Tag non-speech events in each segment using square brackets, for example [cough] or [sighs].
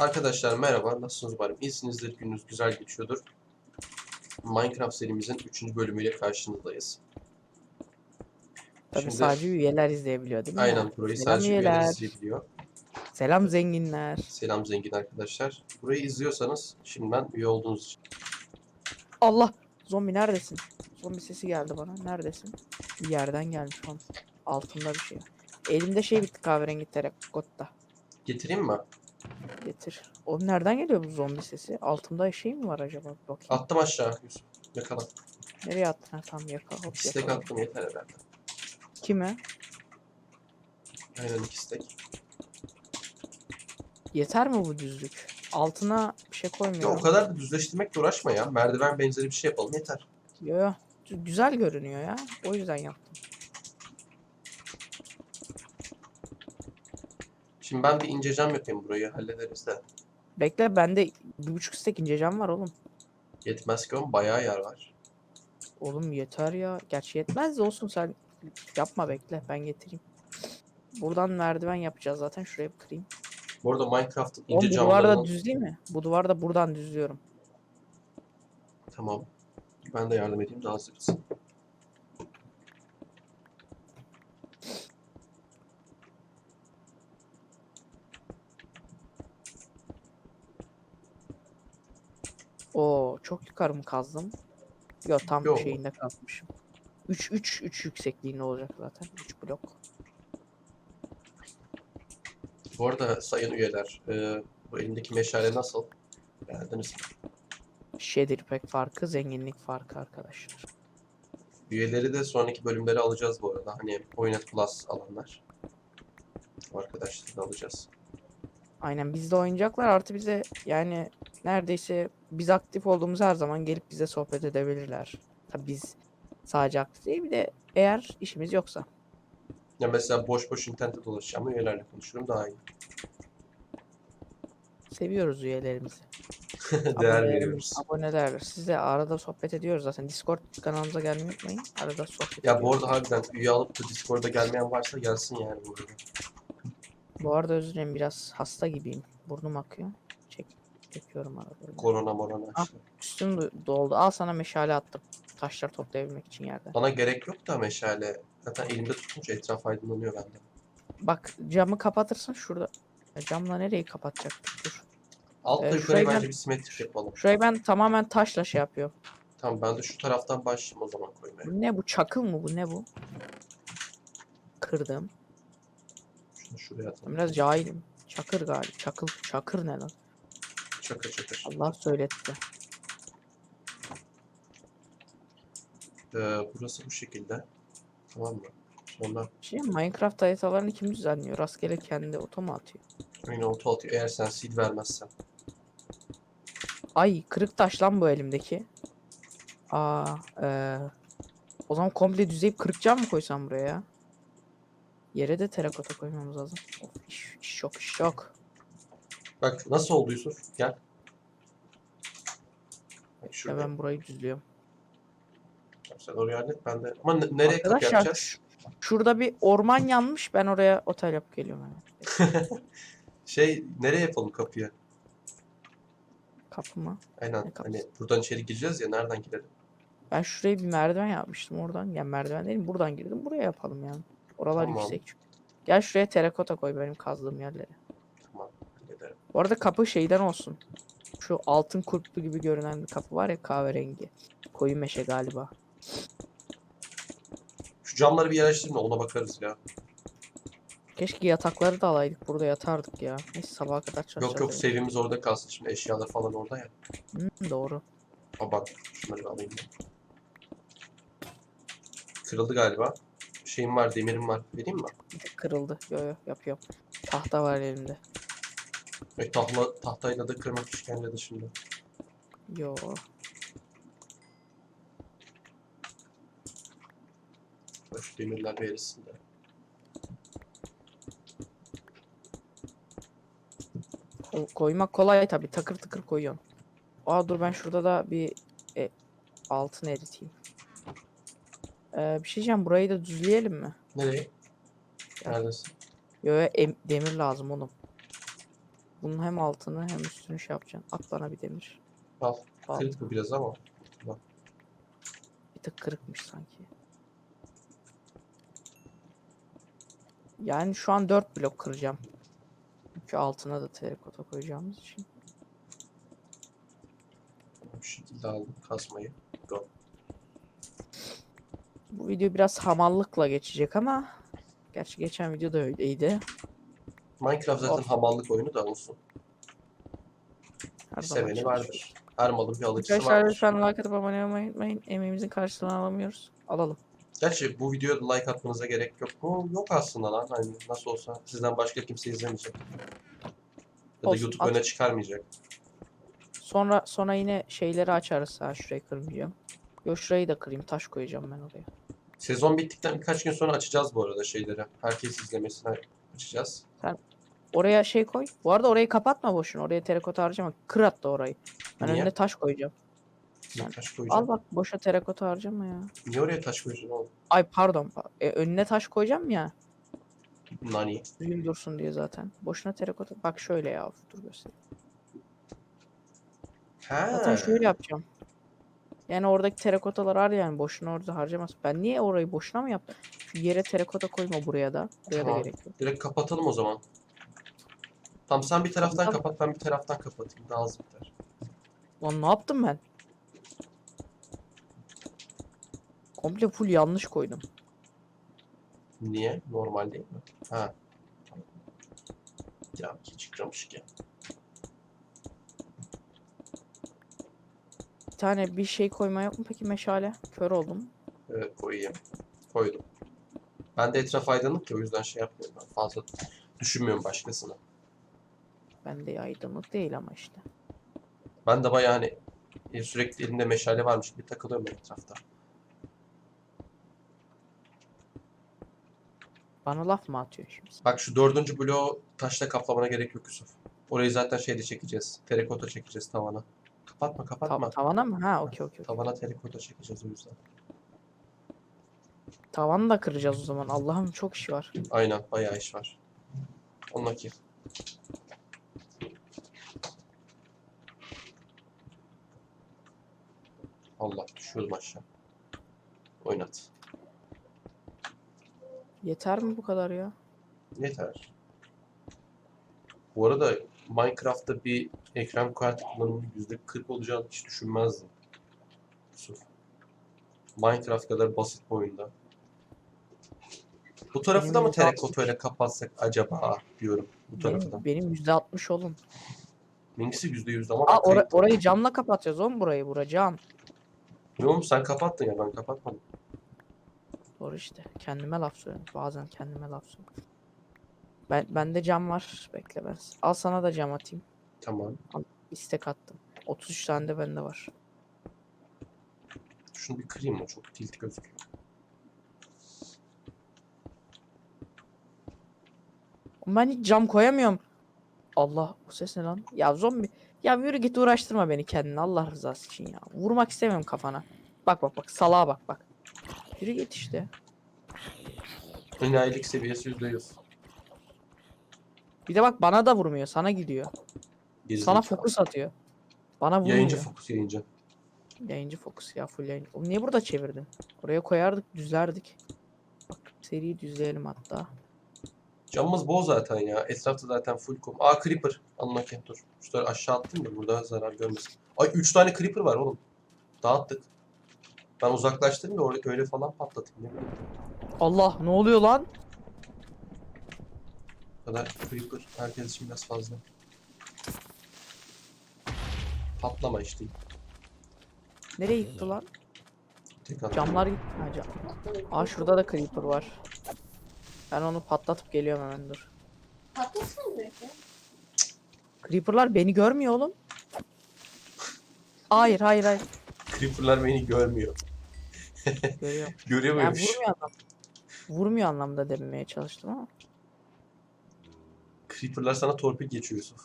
Arkadaşlar merhaba, nasılsınız umarım? İyisinizdir, gününüz güzel geçiyordur. Minecraft serimizin 3. bölümüyle karşınızdayız. Tabii Şimdi- sadece üyeler izleyebiliyor değil mi? Aynen, burayı Selam sadece üyeler üyeler. izleyebiliyor. Selam zenginler. Selam zengin arkadaşlar. Burayı izliyorsanız şimdiden üye olduğunuz için. Allah! Zombi neredesin? Zombi sesi geldi bana. Neredesin? Bir yerden gelmiş lan. Altında bir şey. Elimde şey bitti kahverengi terakotta. Getireyim mi? Getir. Oğlum nereden geliyor bu zombi sesi? Altımda şey mi var acaba? Bir bakayım. Attım aşağı Yusuf. Yakala. Nereye attın? Ha, tam yakala. Hop İki stek yakala. attım yeter herhalde. Kime? Aynen iki stek. Yeter mi bu düzlük? Altına bir şey Ya koymuyorum. o kadar da düzleştirmekle uğraşma ya. Merdiven benzeri bir şey yapalım yeter. Yo yo. Gü- Güzel görünüyor ya. O yüzden yaptım. Şimdi ben bir ince cam yapayım burayı hallederiz de. Bekle bende bir buçuk stek ince cam var oğlum. Yetmez ki oğlum bayağı yer var. Oğlum yeter ya. Gerçi yetmez de olsun sen yapma bekle ben getireyim. Buradan merdiven yapacağız zaten şuraya bir kırayım. Bu arada Minecraft'ın Oğlum ince bu duvar da düz değil mi? Bu duvar da buradan düzlüyorum. Tamam. Ben de yardım edeyim daha hızlı bitsin. Oo çok yukarı mı kazdım? Yok tam Yo. şeyinde kazmışım. 3 3 3 yüksekliğinde olacak zaten. 3 blok. Bu arada sayın üyeler, e, bu elindeki meşale nasıl? Beğendiniz mi? Shader pack farkı, zenginlik farkı arkadaşlar. Üyeleri de sonraki bölümleri alacağız bu arada. Hani Oynet Plus alanlar. Bu arkadaşları da alacağız. Aynen bizde oynayacaklar artı bize yani neredeyse biz aktif olduğumuz her zaman gelip bize sohbet edebilirler. Tabi biz sadece aktif değil bir de eğer işimiz yoksa. Ya mesela boş boş internette dolaşacağım üyelerle konuşurum daha iyi. Seviyoruz üyelerimizi. [laughs] Değer veriyoruz. Aboneler. Sizle arada sohbet ediyoruz zaten. Discord kanalımıza gelmeyi unutmayın. Arada sohbet Ya bu ediyoruz. arada harbiden üye alıp da Discord'a gelmeyen varsa gelsin yani bu arada. Bu arada özür dilerim biraz hasta gibiyim. Burnum akıyor. Arada. böyle. Korona morona Ah. işte. Üstüm do- doldu. Al sana meşale attım. Taşlar toplayabilmek için yerden. Bana gerek yok da meşale. Zaten elimde tutunca etraf aydınlanıyor bende. Bak camı kapatırsın şurada. Ya camla nereyi kapatacaktık? Dur. Altta Ee, yukarı ben- bence bir simetrik yapalım. Şurayı ben tamamen taşla şey yapıyorum. Tamam ben de şu taraftan başlayayım o zaman koymaya. Bu ne bu? Çakıl mı bu? Ne bu? Kırdım. Şunu şuraya atalım. biraz cahilim. Çakır galiba. Çakıl. Çakır ne lan? Çakır çakır. Allah söyletti. Ee, burası bu şekilde. Tamam mı? Sonra Şey Minecraft haritalarını kim düzenliyor? Rastgele kendi oto mu atıyor? yine oto atıyor. Eğer sen seed vermezsen. Ay kırık taş lan bu elimdeki. Aa, eee, o zaman komple düzeyip kırık cam mı koysam buraya ya? Yere de terakota koymamız lazım. Of, iş, iş çok iş çok. Bak nasıl oldu Yusuf? Gel. Bak Ya şurada. ben burayı düzlüyorum. Sen oraya hallet ben de. Ama ne- nereye kapı Arkadaşlar, yapacağız? Şurada bir orman yanmış. Ben oraya otel yapıp geliyorum hemen. [laughs] Şey nereye yapalım kapıyı? Kapıma. Aynen. Ne kapısı? Hani buradan içeri gireceğiz ya nereden girelim? Ben şuraya bir merdiven yapmıştım oradan. Yani merdiven değil buradan girdim. Buraya yapalım yani. Oralar Tamam. yüksek çünkü. Gel şuraya terakota koy benim kazdığım yerlere. Hallederim. Bu arada kapı şeyden olsun. Şu altın kurtlu gibi görünen bir kapı var ya kahverengi. Koyu meşe galiba. Şu camları bir yerleştirin de ona bakarız ya. Keşke yatakları da alaydık. Burada yatardık ya. Neyse sabaha kadar çalışacağız. Yok yok sevimiz orada kalsın. Şimdi eşyalar falan orada ya. Hmm, doğru. Ha bak şunları alayım ben. Kırıldı galiba. Şeyim var, demirim var. Vereyim mi? Kırıldı. Yo yo yapıyorum. Tahta var elimde. E, tahla, tahtayla da kırmak işkence dışında. Yo. Şu demirler bir erisin de. Ko- koymak kolay tabi. Takır tıkır koyuyorsun. Aa dur ben şurada da bir e, altın eriteyim. Ee, bir şey diyeceğim. Burayı da düzleyelim mi? Nereye? Neredesin? Yo em- demir lazım oğlum. Bunun hem altını hem üstünü şey yapacaksın. At bana bir demir. Al. Al. Kırık bu biraz ama. Bir tık kırıkmış sanki. Yani şu an 4 blok kıracağım. Çünkü altına da terakota koyacağımız için. Bu şekilde aldım kasmayı. Go. Bu video biraz hamallıkla geçecek ama gerçi geçen video da öyleydi. Minecraft zaten hamallık oyunu da olsun. Her zaman seveni çalışıyoruz. vardır. Her malın bir alıcısı Arkadaşlar vardır. lütfen like atıp abone olmayı unutmayın. Emeğimizin karşılığını alamıyoruz. Alalım. Gerçi bu videoda like atmanıza gerek yok mu? Yok aslında lan. Hani nasıl olsa sizden başka kimse izlemeyecek. Ya da Olsun, YouTube at. öne çıkarmayacak. Sonra sonra yine şeyleri açarız. Ha şurayı kırmayacağım. Yo şurayı da kırayım. Taş koyacağım ben oraya. Sezon bittikten birkaç gün sonra açacağız bu arada şeyleri. Herkes izlemesine açacağız. Oraya şey koy. Bu arada orayı kapatma boşuna. Oraya terakota harcama. Kır hatta orayı. Ben Niye? önüne taş koyacağım. Niye taş koyacağım? Al bak boşa terakota harcama ya. Niye oraya taş koyacaksın oğlum? Ay pardon. pa- E, önüne taş koyacağım ya. Nani? Düzgün dursun diye zaten. Boşuna terakota. Bak şöyle ya. Dur göstereyim. Ha. Zaten şöyle yapacağım. Yani oradaki terakotalar var yani boşuna orada harcamaz. Ben niye orayı boşuna mı yaptım? Şu yere terakota koyma buraya da. Buraya da Tamam. gerek yok. Direkt kapatalım o zaman. Tamam sen bir taraftan Tamam. kapat ben bir taraftan kapatayım. Daha az biter. Lan ne yaptım ben? Komple full yanlış koydum. Niye? Normal değil mi? Ha. Ya hiç kırmış ki. Bir tane bir şey koyma yok mu peki meşale? Kör oldum. Evet koyayım. Koydum. Ben de etraf aydınlık ki o yüzden şey yapmıyorum. Ben fazla düşünmüyorum başkasına. Bende aydınlık değil ama işte. Ben de bayağı hani e, sürekli elimde meşale varmış gibi takılıyorum ben etrafta. Bana laf mı atıyorsun şimdi? Bak şu dördüncü bloğu taşla kaplamana gerek yok Yusuf. Orayı zaten şeyde çekeceğiz. Terikota çekeceğiz tavana. Kapatma Ta- kapatma. tavana mı? Ha okey okey. Tavana terikota çekeceğiz o yüzden. Tavanı da kıracağız o zaman. Allah'ım çok iş var. Aynen bayağı iş var. Onunla ki. Allah düşüyordum aşağı. Oynat. Yeter mi bu kadar ya? Yeter. Bu arada Minecraft'ta bir ekran kartı kullanımının %40 olacağını hiç düşünmezdim. Yusuf. Minecraft kadar basit bir oyunda. Bu tarafı Benim da mı %60 terakotayla kapatsak acaba diyorum bu tarafı da. Benim, benim %60 oğlum. Benimkisi %100 ama Aa kayıp- orayı camla kapatacağız oğlum burayı. Bura cam. Oğlum sen kapattın ya ben kapatmadım. Doğru işte. Kendime laf söylüyorum. Bazen kendime laf söylüyorum. Ben, bende cam var. Bekle ben. Al sana da cam atayım. Tamam. İstek attım. 33 tane de bende var. Şunu bir kırayım mı? Çok tilt gözüküyor. Ben hiç cam koyamıyorum. Allah bu ses ne lan? Ya zombi. Ya yürü git uğraştırma beni kendine Allah rızası için ya. Vurmak istemiyorum kafana. Bak bak bak salağa bak bak. Yürü git işte. Enayilik seviyesi %100. Bir de bak bana da vurmuyor. Sana gidiyor. Gerizekalı. Sana fokus atıyor. Bana vurmuyor. Yayıncı fokus yayıncı. Yayıncı fokus ya full yayıncı. Oğlum niye burada çevirdin? Oraya koyardık düzlerdik. Bak seriyi düzleyelim hatta. Camımız bol zaten ya. Etrafta zaten full kum. Aa creeper. Anla ki dur. Şunları aşağı attım da burada zarar görmesin. Ay 3 tane creeper var oğlum. Dağıttık. Ben uzaklaştırdım da orada öyle falan patlatayım. Ne bileyim. Allah ne oluyor lan? Bu kadar creeper herkes için biraz fazla. Patlama işte. Nereye gitti lan? Tek. Camlar gitti. Ha, cam. Aa şurada da creeper var. Ben onu patlatıp geliyorum hemen dur. Patlasana böyle. Creeper'lar beni görmüyor oğlum. Hayır hayır hayır. Creeper'lar beni görmüyor. [laughs] Görüyor Yani muymuş? vurmuyor anlamda. Vurmuyor anlamda demeye çalıştım ama. Creeper'lar sana torpil geçiyor Yusuf.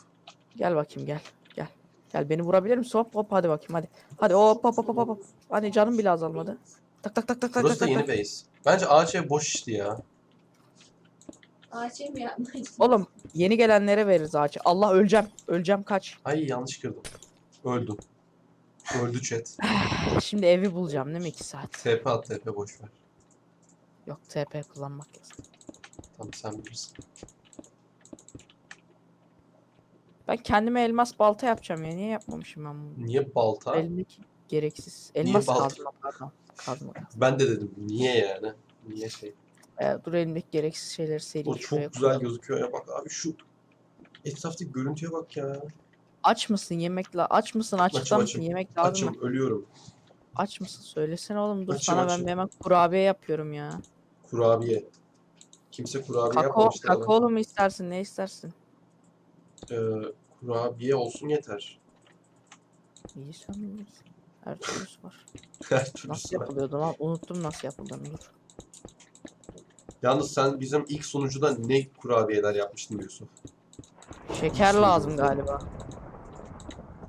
Gel bakayım gel. Gel. Gel beni vurabilir misin? Hop hop hadi bakayım hadi. Hadi hop hop hop hop hop. Hadi canım bile azalmadı. Tak tak tak tak tak Burası tak da tak. yeni base. Bence ağaç ev boş işti ya. Ağaçı mı yapmak Oğlum yeni gelenlere veririz ağaçı. Allah öleceğim. Öleceğim kaç. Ay yanlış kırdım. Öldüm. Öldü chat. [sighs] Şimdi evi bulacağım değil mi 2 saat? TP at TP boş ver. Yok TP kullanmak yasak. Tamam sen bilirsin. Ben kendime elmas balta yapacağım ya. Niye yapmamışım ben bunu? Niye balta? Elimdeki gereksiz. Elmas balta? kazma pardon. Kazma kazma. Ben de dedim niye yani? Niye şey? Dur elimdeki gereksiz şeyleri seri O şuraya çok güzel koyalım. gözüküyor ya bak abi şu etraftaki görüntüye bak ya. Aç mısın yemekle? Aç mısın? Açıkta Açım, mısın? açım. Yemek lazım Açım mı? ölüyorum. Aç mısın? Söylesene oğlum. Dur Açım, sana açım. ben hemen kurabiye yapıyorum ya. Kurabiye. Kimse kurabiye Kakao, yapmamıştı. kakaolu mu istersin? Ne istersin? Ee, kurabiye olsun yeter. İyi sen bilirsin. Her türlüsü var. [laughs] Her Nasıl türlüsü var. yapılıyordu lan? Unuttum nasıl yapıldığını dur. Yalnız sen bizim ilk sunucuda ne kurabiyeler yapmıştın Yusuf? Şeker lazım galiba.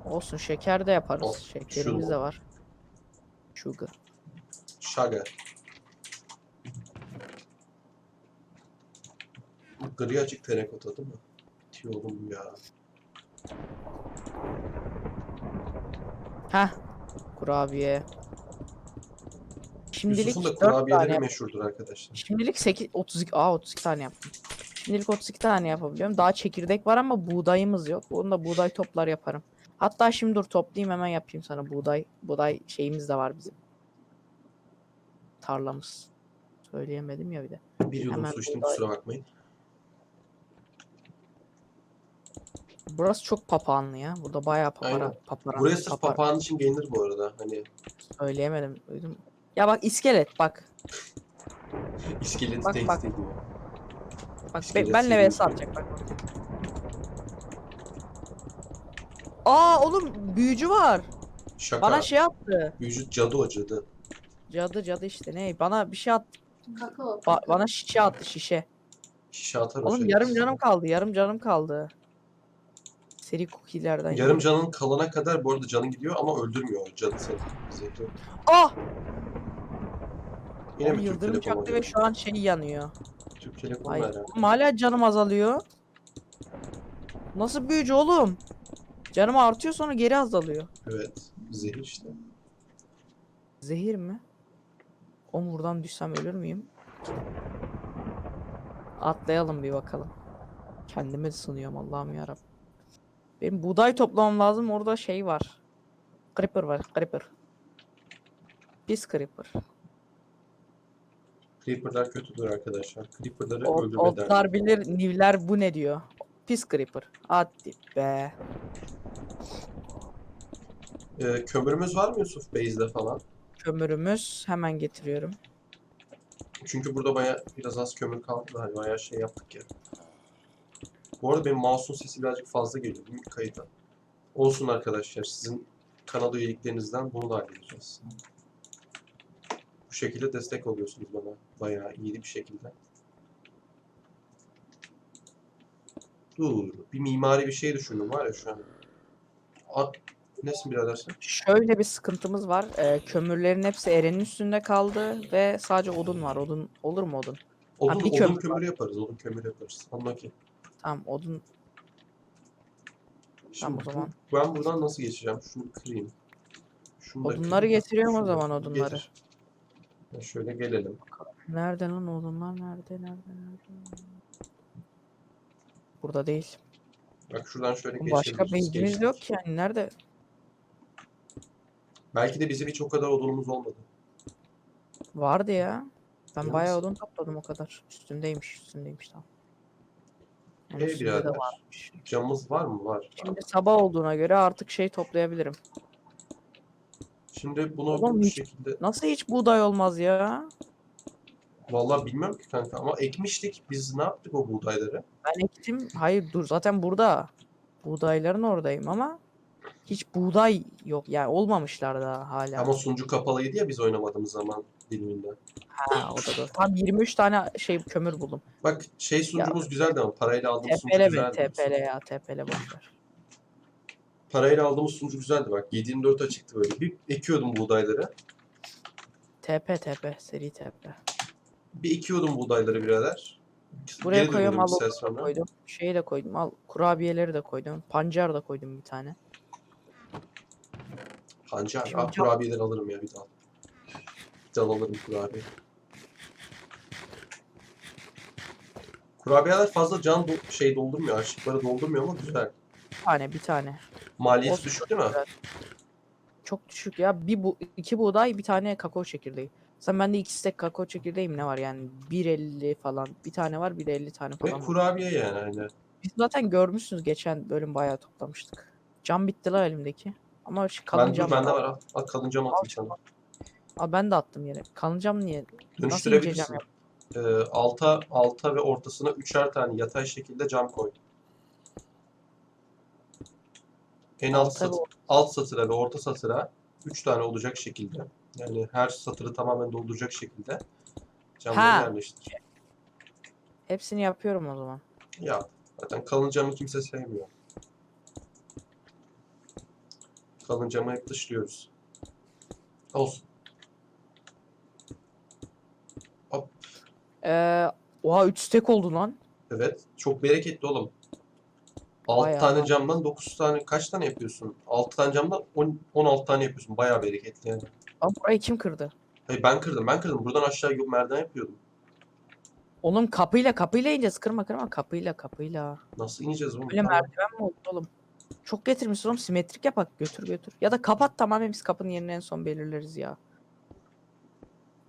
Olsun şeker de yaparız. Olsun, Şekerimiz şunu. de var. Sugar. Bu Gri açık terakota değil mi? Bitiyor oğlum ya. Heh. Kurabiye. Şimdilik Yusuf'un da 4 tane kurabiyeleri yap- meşhurdur arkadaşlar. Şimdilik 8 32 aa 32 tane yaptım. Şimdilik 32 tane yapabiliyorum. Daha çekirdek var ama buğdayımız yok. Onu da buğday toplar yaparım. Hatta şimdi dur toplayayım hemen yapayım sana buğday. Buğday şeyimiz de var bizim. Tarlamız. Söyleyemedim ya bir de. Bir yudum Hemen su içtim buğday- kusura bakmayın. Burası çok papağanlı ya. Burada bayağı papara, Aynen. papara, Buraya sırf papağan için gelinir bu arada. Hani Söyleyemedim. Duydum. Ya bak iskelet bak. iskeleti Bak, tehdit bak. ediyor. Bak İskelet be, benle vs atacak bak. Aa oğlum büyücü var. Şaka. Bana şey attı. Büyücü cadı o cadı. Cadı cadı işte ne? Bana bir şey attı. Kakao. Ba- bana şişe attı şişe. Şişe atar o Oğlum şey. yarım canım kaldı. Yarım canım kaldı. Seri cookie'lerden. Yarım canın kalana kadar bu arada canın gidiyor ama öldürmüyor o cadı seni. Zehri. Ah! Yine Oğlum mi Türk yıldırım Telekom çaktı ve şu an şey yanıyor. Türk Telekom Ay, oğlum hala canım azalıyor. Nasıl büyücü oğlum? Canım artıyor sonra geri azalıyor. Evet. Zehir işte. Zehir mi? O buradan düşsem ölür müyüm? Atlayalım bir bakalım. Kendime sınıyorum Allah'ım yarabbim. Benim buğday toplamam lazım. Orada şey var. Creeper var. Creeper. Pis Creeper. Creeper'lar kötüdür arkadaşlar. Creeper'ları Ot, öldürme derdi. otlar bilir, nivler bu ne diyor. Pis Creeper. Hadi be. Ee, kömürümüz var mı Yusuf base'de falan? Kömürümüz hemen getiriyorum. Çünkü burada baya biraz az kömür kaldı da hani bayağı şey yaptık ya. Bu arada benim mouse'un sesi birazcık fazla geliyor değil mi kayıta? Olsun arkadaşlar sizin kanal üyeliklerinizden bunu da halledeceğiz. Şekilde destek oluyorsunuz bana bayağı iyi bir şekilde. Dur bir mimari bir şey düşündüm var ya şu an. A Nesin birader sen? Şöyle bir sıkıntımız var. Ee, kömürlerin hepsi Eren'in üstünde kaldı ve sadece odun var. Odun olur mu odun? Odun, bir odun kömür kömürü yaparız, odun kömürü yaparız. Anla ki. Tamam odun Şimdi Tamam, o zaman. ben buradan nasıl geçeceğim? Şunu kırayım. Şunu da Odunları kırayım. getiriyorum o Şunu da zaman, odunları. getir. Ya Şöyle gelelim. Nerede lan odunlar? Nerede? Nerede? Nerede? Burada değil. Bak şuradan şöyle Başka geçebiliriz. bilgimiz yok ki yani. Nerede? Belki de bizim hiç o kadar odunumuz olmadı. Vardı ya. Ben Emin bayağı odun topladım o kadar. Üstündeymiş. Üstündeymiş tamam. En Ey üstünde de birader. Camımız var mı? Var. Şimdi sabah olduğuna göre artık şey toplayabilirim. Şimdi bunu Oğlum bu hiç- şekilde... Nasıl hiç buğday olmaz ya? Vallahi bilmiyorum ki kanka ama ekmiştik. Biz ne yaptık o buğdayları? Ben ektim. Hayır dur zaten burada. Buğdayların oradayım ama hiç buğday yok. Yani olmamışlar daha hala. Ama sunucu kapalıydı ya biz oynamadığımız zaman diliminde. Ha o da doğru. Tam 23 tane şey kömür buldum. Bak şey sunucumuz güzeldi ama parayla aldığımız sunucu TP'le mi? güzeldi. TP'le ya TP'le boşver. Parayla aldığımız sunucu güzeldi bak. 724 açıktı böyle. Bir ekiyordum buğdayları. TP TP seri TP. Bir ekiyordum buğdayları birader. Buraya Geri koyuyorum, al sonra. koydum. Şeyi de koydum. Al kurabiyeleri de koydum. Pancar da koydum bir tane. Pancar. Şimdi Ah, can- kurabiyeleri alırım ya bir daha. Bir daha alırım kurabiye. Kurabiyeler fazla can do- şey doldurmuyor, açlıkları doldurmuyor ama güzel. Bir tane bir tane. Maliyeti Olsun, düşük değil mi? Çok düşük ya. Bir bu iki buğday bir tane kakao çekirdeği. Sen bende iki stek kakao çekirdeği mi ne var yani 1.50 falan. Bir tane var bir de 50 tane Ve falan. var. kurabiye yani hani. Biz zaten görmüşsünüz geçen bölüm bayağı toplamıştık. Cam bitti la elimdeki. Ama şu kalın Ben, cam. dur, bende var al. Al kalın cam atayım sana. Aa, ben de attım yere. Kalın cam niye? Dönüştürebilirsin. cam Ee, alta, alta ve ortasına üçer tane yatay şekilde cam koy. En alt, satır, alt satıra ve orta satıra üç tane olacak şekilde. Yani her satırı tamamen dolduracak şekilde camları Ha. yerleştir. Hepsini yapıyorum o zaman. Ya zaten kalın camı kimse sevmiyor. Kalın camı hep dışlıyoruz. Olsun. Hop. Ee, oha 3 stek oldu lan. Evet. Çok bereketli oğlum. 6 Bayağı tane camdan 9 tane kaç tane yapıyorsun? 6 tane camdan 10, 16 tane yapıyorsun. Bayağı bereketli yani. Lan burayı kim kırdı? Hayır ben kırdım ben kırdım. Buradan aşağı yok merdiven yapıyordum. Oğlum kapıyla kapıyla ineceğiz. Kırma kırma kapıyla kapıyla. Nasıl ineceğiz oğlum? Öyle merdiven mi oldu oğlum? Çok getirmişsin oğlum simetrik yapak götür götür. Ya da kapat tamamen biz kapının yerini en son belirleriz ya.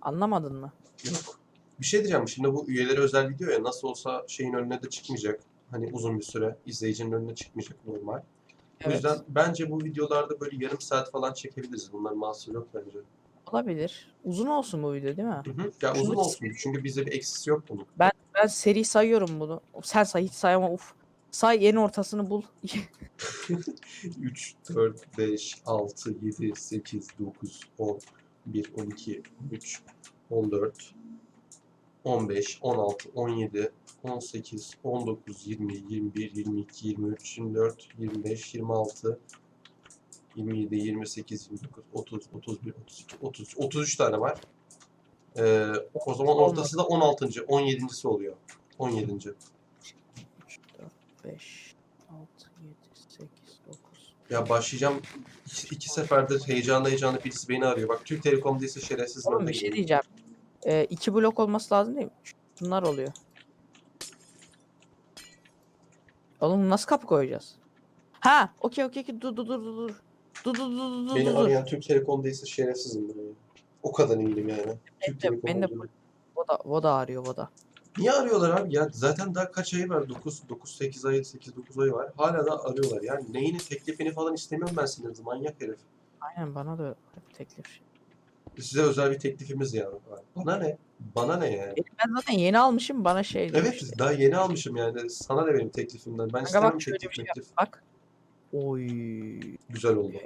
Anlamadın mı? Yok. Bir şey diyeceğim. Şimdi bu üyeleri özel video ya nasıl olsa şeyin önüne de çıkmayacak. Hani uzun bir süre izleyicinin önüne çıkmayacak normal. O Evet. yüzden bence bu videolarda böyle yarım saat falan çekebiliriz. Bunların mahsuru yok bence. Olabilir. Uzun olsun bu video değil mi? Hı hı. Ya Şunu uzun olsun. Çünkü bizde bir eksisi yok bunun. Ben seri sayıyorum bunu. Sen say hiç say ama uf. Say en ortasını bul. 3, 4, 5, 6, 7, 8, 9, 10, 11, 12, 13, 14, 15, 16, 17, 18, 19, 20, 21, 22, 23, 24, 25, 26, 27, 28, 29, 30, 31, 32, 33, 33 tane var. Ee, o zaman ortası da 16. 17.si oluyor. 17. 3, 4, 5, 6, 7, 8, 9. Ya başlayacağım. İki, iki seferdir heyecanla heyecanla birisi beni arıyor. Bak Türk Telekom değilse şerefsiz Oğlum bir şey diyeceğim. Ee, iki blok olması lazım değil mi? Bunlar oluyor. Oğlum nasıl kapı koyacağız? Ha, okey okey okey. Dur dur dur dur dur. Dur dur dur dur Beni dur. arayan Türk Telekom değilse şerefsizim ben ya. O kadar eminim yani. Türk Telekom beni de olduğunu. Voda, Voda arıyor Voda. Niye arıyorlar abi ya? Zaten daha kaç ayı var? 9, 9 8 ayı, 8, 9 ayı var. Hala da arıyorlar. Yani neyini teklifini falan istemiyorum ben senin manyak herif. Aynen bana da teklif. Size özel bir teklifimiz ya. Bana ne? Bana ne yani? Ben zaten yeni almışım bana şey demişti. Evet daha yeni almışım yani. Sana ne benim teklifimden? Ben Kanka istemem bak şöyle teklif bir şey teklif. Bak. Oy. Güzel oldu.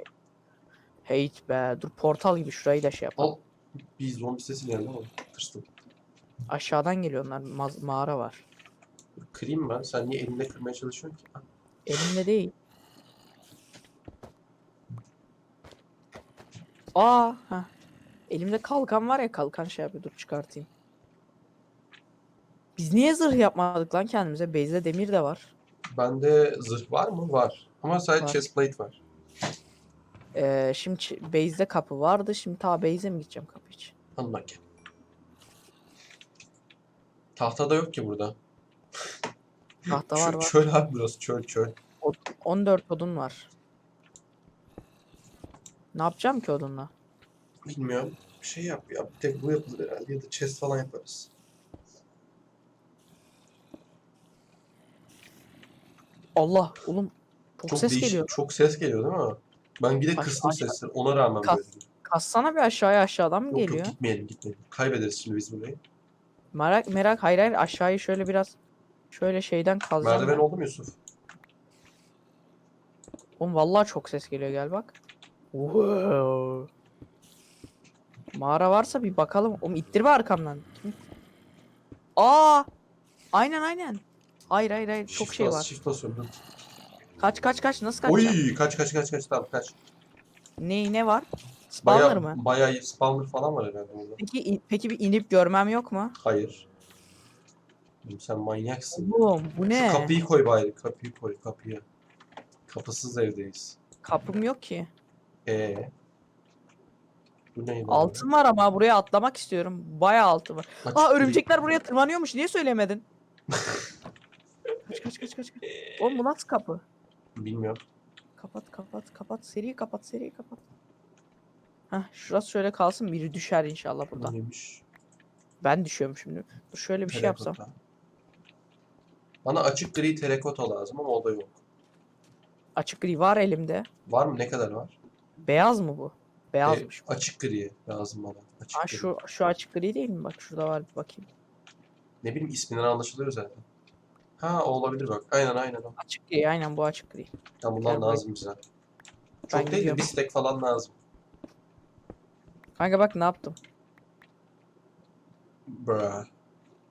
Hate be. Dur portal gibi şurayı da şey yapalım. Al. Bir zombi sesi geldi ama tırstım. Aşağıdan geliyor onlar. maz- mağara var. Kırayım ben. Sen niye elinle kırmaya çalışıyorsun ki? Elimde değil. Aa, ha. Elimde kalkan var ya kalkan şey yapıyor. Dur çıkartayım. Biz niye zırh yapmadık lan kendimize? Base'de demir de var. Bende zırh var mı? Var. Ama sadece Var. chestplate var. Ee, şimdi ç- base'de kapı vardı. Şimdi ta base'e mi gideceğim kapı için? Anla gel. Tahta da yok ki burada. Tahta Çö- var var. Çöl abi burası çöl çöl. 14 odun var. Ne yapacağım ki odunla? Bilmiyorum. Bir şey yap ya. Bir tek bu yapılır herhalde ya da chest falan yaparız. Allah oğlum çok, Çok ses değişik, geliyor. çok ses geliyor değil mi? Ben bir de Aş- kıstım sesleri. Ona rağmen Kas- böyle. Kassana bir aşağıya aşağıdan mı Yok yok geliyor? gitmeyelim gitmeyelim. Kaybederiz şimdi biz burayı. Merak merak hayır hayır aşağıyı şöyle biraz şöyle şeyden kazacağım. Merdiven oldu mu Yusuf? Oğlum vallahi çok ses geliyor gel bak. Wow. Mağara varsa bir bakalım. Oğlum ittirme arkamdan. Aa! Aynen aynen. Hayır hayır hayır çok Shift şey bas, var. Shift dur. Kaç kaç kaç nasıl kaçacağım? Oy kaç kaç kaç kaç tamam kaç. Ne ne var? Spawner Baya, mı? bayağı spawner falan var herhalde burada. Peki in- peki bir inip görmem yok mu? Hayır. Oğlum Sen manyaksın. Oğlum bu Şu ne? kapıyı koy bari. Kapıyı koy kapıyı. Kapısız evdeyiz. Kapım yok ki. Ee. Bu neydi? Altın var ama buraya atlamak istiyorum. Bayağı altın var. Açık Aa örümcekler buraya tırmanıyormuş. Niye söylemedin? [laughs] kaç kaç kaç kaç. kaç. Oğlum bu nasıl kapı? Bilmiyorum. Kapat kapat kapat. Seri kapat seri kapat. Heh şurası şöyle kalsın. Biri düşer inşallah Bu buradan. neymiş? Ben düşüyorum şimdi. Dur şöyle bir şey yapsam. Terakota. Bana açık gri terakota lazım ama o da yok. Açık gri var elimde. Var mı? Ne kadar var? Beyaz mı bu? Beyazmış. E, açık gri lazım bana. Açık Ha gri. şu şu açık gri değil mi? Bak şurada var bir bakayım. Ne bileyim isminden anlaşılıyor zaten. Ha o olabilir bak. Aynen aynen o. Açık gri aynen bu açık gri. Tam bundan buraya. lazım bize. Ben Çok değil de gidiyorum. bir stack falan lazım. Kanka bak ne yaptım. Bra.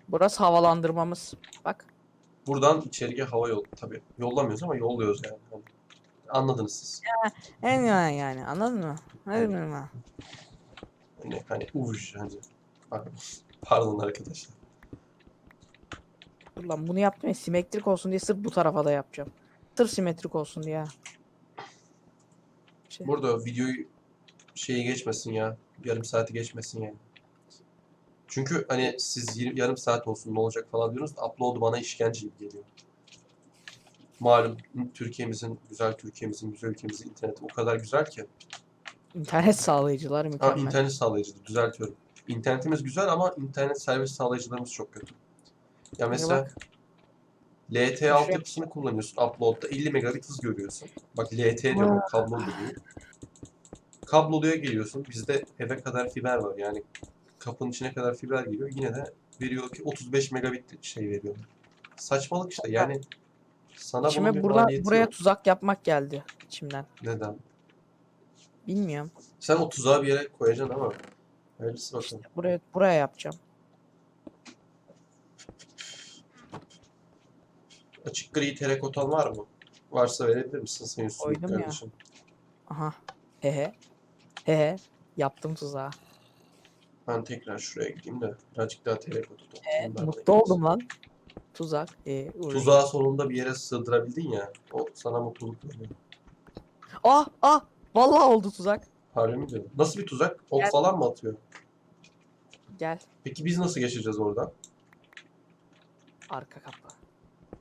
Burası havalandırmamız. Bak. Buradan içeriye hava yol tabii. Yollamıyoruz ama yolluyoruz yani. Anladınız siz. En yani, yani anladın mı? Anladın mı? Hani, hani uvuş hani. Pardon. Arkadaşlar. Dur lan bunu yaptım ya simetrik olsun diye sırf bu tarafa da yapacağım. Sırf simetrik olsun diye. Şey, Burada videoyu şeyi geçmesin ya. Yarım saati geçmesin yani. Çünkü hani siz yir- yarım saat olsun ne olacak falan diyorsunuz. da Upload'u bana işkence gibi geliyor. Malum Türkiye'mizin, güzel Türkiye'mizin, güzel ülkemizin interneti o kadar güzel ki. internet sağlayıcılar Ha, mükemmel. internet sağlayıcıdır, düzeltiyorum. İnternetimiz güzel ama internet servis sağlayıcılarımız çok kötü. Ya mesela. LTE altyapısını kullanıyorsun upload'da 50 megabit hız görüyorsun. Bak LTE diyorum kablo gibi. Kabloluya geliyorsun. Bizde eve kadar fiber var yani kapının içine kadar fiber geliyor. Yine de veriyor ki 35 megabit şey veriyor. Saçmalık işte yani sana bunun İçime burada, maliyeti buraya yok. tuzak yapmak geldi içimden. Neden? Bilmiyorum. Sen o tuzağı bir yere koyacaksın ama hayırlısı bakalım. Buraya buraya yapacağım. Açık gri terakotan var mı? Varsa verebilir misin senin üstündeki Koydum ya. kardeşim? Aha. Hehe. Hehe. Yaptım tuzağı. Ben tekrar şuraya gideyim de birazcık daha terakota toplayayım. ben de. Mutlu oldum lan. Tuzak. Uğraş- Tuzağı sonunda bir yere sığdırabildin ya. O sana mutluluk veriyor. Ah ah. Vallahi oldu tuzak. Harbi mi diyorsun? Nasıl bir tuzak? Ok Gel. falan mı atıyor? Gel. Peki biz nasıl geçeceğiz oradan? Arka kapı.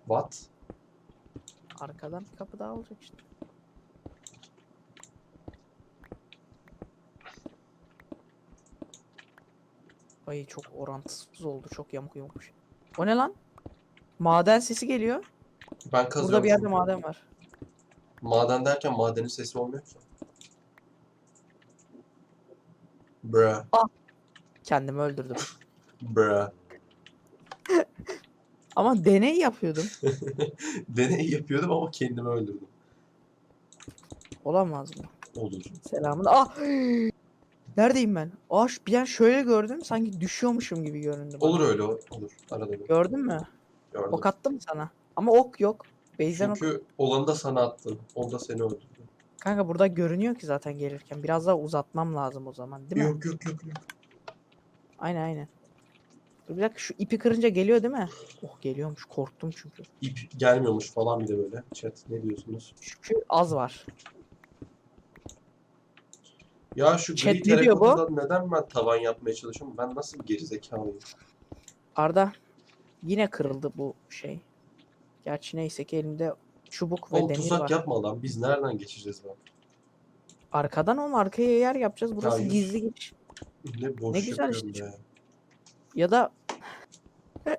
What? Arkadan bir kapı daha olacak işte. Ay çok orantısız oldu. Çok yamuk yamukmuş. O ne lan? Maden sesi geliyor. Ben kazıyorum. Burada bir yerde çünkü. maden var. Maden derken madenin sesi olmuyor ki. Bra. Kendimi öldürdüm. [laughs] Bra. [laughs] Ama deney yapıyordum. [laughs] Deney yapıyordum ama kendimi öldürdüm. Olamaz mı? Olur. Selamun. Ah! [gasps] Neredeyim ben? Ah bir an şöyle gördüm. Sanki düşüyormuşum gibi göründü bana. Olur öyle olur. Arada bir. Gördün mü? Gördüm. Ok attım sana. Ama ok yok. Ok. Çünkü olanı da sana attı. O da seni öldürdü. Kanka burada görünüyor ki zaten gelirken. Biraz daha uzatmam lazım o zaman değil mi? Yok yok yok yok. Aynen aynen. Dur bir dakika şu ipi kırınca geliyor değil mi? Oh geliyormuş korktum çünkü. İp gelmiyormuş falan bir de böyle. Chat ne diyorsunuz? Çünkü az var. Ya şu Chat gri ne diyor bu? neden ben tavan yapmaya çalışıyorum? Ben nasıl bir gerizekalıyım? Arda yine kırıldı bu şey. Gerçi neyse ki elimde çubuk ve Oğlum demir tuzak var. yapma lan. Biz nereden geçeceğiz lan? Arkadan o arkaya yer yapacağız. Burası Ya yüz- gizli giriş. Ne boş Ne güzel yapıyorum işte. be. Ya da [laughs]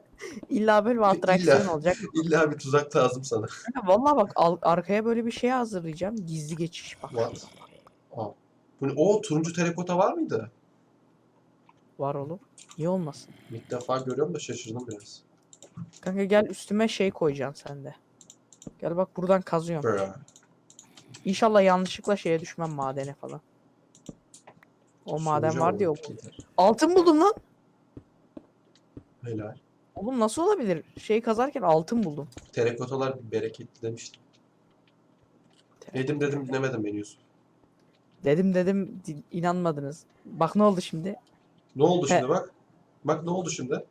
illa böyle bir atraksiyon İlla. olacak. [laughs] İlla bir tuzak lazım sana. Kanka Vallahi bak al- arkaya böyle bir şey hazırlayacağım. Gizli geçiş bak. Aa. Bu ne? O turuncu terakota var mıydı? Var oğlum. Niye olmasın? İlk defa görüyorum da şaşırdım biraz. Kanka gel üstüme şey koyacaksın sen de. Gel bak buradan kazıyorum. Bra. İnşallah yanlışlıkla şeye düşmem madene falan. O maden var diye. Altın buldum lan. Helal. Oğlum nasıl olabilir? Şey kazarken altın buldum. Terakotalar bereketli demiştim. Dedim dedim dinlemedim beni Yusuf. Dedim dedim di- inanmadınız. Bak ne oldu şimdi? Ne oldu He. şimdi bak. Bak ne oldu şimdi?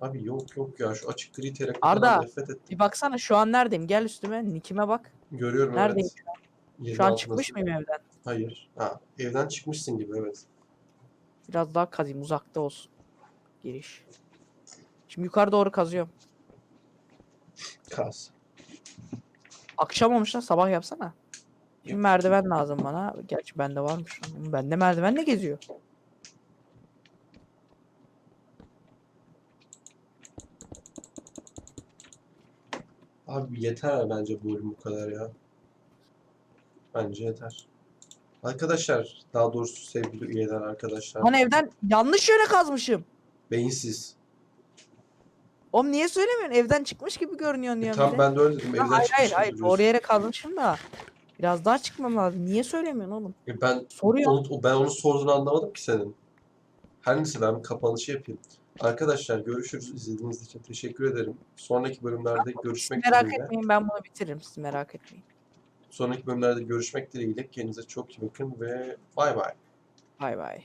Abi yok yok ya şu açık gri Arda. nefret ettim. Bir baksana şu an neredeyim? Gel üstüme. Nickime bak. Görüyorum Neredeyim? evet. Yerin Şu an altındasın. çıkmış mıyım evden? Hayır. Ha, evden çıkmışsın gibi evet. Biraz daha kazayım. Uzakta olsun. Giriş. Şimdi yukarı doğru kazıyorum. Kaz. Akşam olmuş lan sabah yapsana. Şimdi merdiven lazım bana. Gerçi bende varmış. Bende merdiven ne geziyor? Abi yeter bence bu bölüm bu kadar ya. Bence yeter. Arkadaşlar, daha doğrusu sevgili üyeler arkadaşlar. Lan evden yanlış yöne kazmışım. Beyinsiz. Oğlum niye söylemiyorsun? Evden çıkmış gibi görünüyorsun E, diyorum tamam bir de. ben de öyle dedim. Evden hayır hayır çıkmış hayır gibi doğru duruyorsun. yere kazmışım da. Biraz daha çıkmam lazım. Niye söylemiyorsun oğlum? E, Ben Soruyor. onu, ben onu sorduğunu anlamadım ki senin. Her neyse ben bir kapanışı yapayım. Arkadaşlar görüşürüz. İzlediğiniz için teşekkür ederim. Sonraki bölümlerde görüşmek merak dileğiyle. etmeyin ben bunu bitiririm. Siz merak etmeyin. Sonraki bölümlerde görüşmek dileğiyle. Kendinize çok iyi bakın ve bay bay. Bay bay.